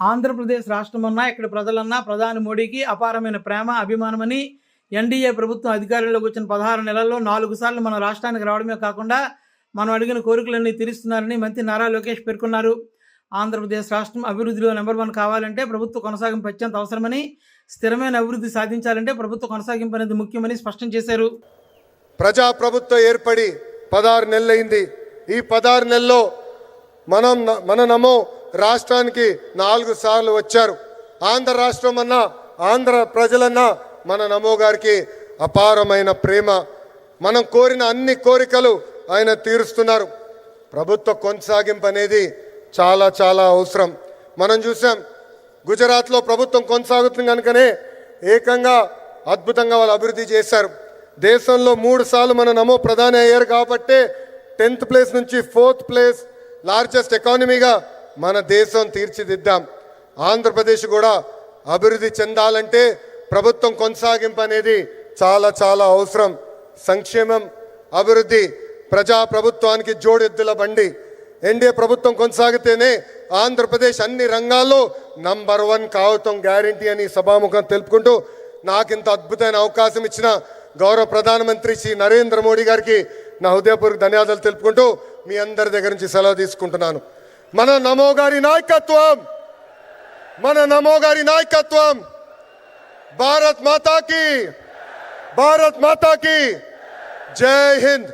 ఆంధ్రప్రదేశ్ రాష్ట్రమన్నా ఇక్కడ ప్రజలన్నా ప్రధాని మోడీకి అపారమైన ప్రేమ అభిమానమని ఎన్డీఏ ప్రభుత్వం అధికారంలోకి వచ్చిన పదహారు నెలల్లో నాలుగు సార్లు మన రాష్ట్రానికి రావడమే కాకుండా మనం అడిగిన కోరికలన్నీ తీరుస్తున్నారని మంత్రి నారా లోకేష్ పేర్కొన్నారు. ఆంధ్రప్రదేశ్ రాష్ట్రం అభివృద్ధిలో నెంబర్ వన్ కావాలంటే ప్రభుత్వ కొనసాగింపు అత్యంత అవసరమని స్థిరమైన అభివృద్ధి సాధించాలంటే ప్రభుత్వ కొనసాగింపు అనేది ముఖ్యమని స్పష్టం చేశారు. ప్రజాప్రభుత్వం ఏర్పడి పదహారు నెలలైంది. ఈ పదహారు నెలల్లో మనం మన నమో రాష్ట్రానికి నాలుగు సార్లు వచ్చారు. ఆంధ్ర రాష్ట్రం అన్నా ఆంధ్ర ప్రజలన్నా మన నమో గారికి అపారమైన ప్రేమ. మనం కోరిన అన్ని కోరికలు ఆయన తీరుస్తున్నారు. ప్రభుత్వ కొనసాగింపు అనేది చాలా చాలా అవసరం. మనం చూసాం గుజరాత్లో ప్రభుత్వం కొనసాగుతుంది కనుకనే ఏకంగా అద్భుతంగా వాళ్ళు అభివృద్ధి చేశారు. దేశంలో మూడు సార్లు మన నమో ప్రధాని అయ్యారు కాబట్టే టెన్త్ ప్లేస్ నుంచి ఫోర్త్ ప్లేస్ లార్జెస్ట్ ఎకానమీగా మన దేశం తీర్చిదిద్దాం. ఆంధ్రప్రదేశ్ కూడా అభివృద్ధి చెందాలంటే ప్రభుత్వం కొనసాగింపు అనేది చాలా చాలా అవసరం. సంక్షేమం అభివృద్ధి ప్రజా ప్రభుత్వానికి జోడెద్దుల బండి. ఎన్డీఏ ప్రభుత్వం కొనసాగితేనే ఆంధ్రప్రదేశ్ అన్ని రంగాల్లో నంబర్ వన్ కావటం గ్యారంటీ అని సభాముఖం తెలుపుకుంటూ నాకు ఇంత అద్భుతమైన అవకాశం ఇచ్చిన గౌరవ ప్రధానమంత్రి శ్రీ నరేంద్ర మోడీ గారికి నా హృదయపూర్వక ధన్యవాదాలు తెలుపుకుంటూ మీ అందరి దగ్గర నుంచి సెలవు తీసుకుంటున్నాను. మన నమో గారి నాయకత్వం మన నమో గారి నాయకత్వం భారత్ మాతాకి భారత్ మాతాకి జై హింద్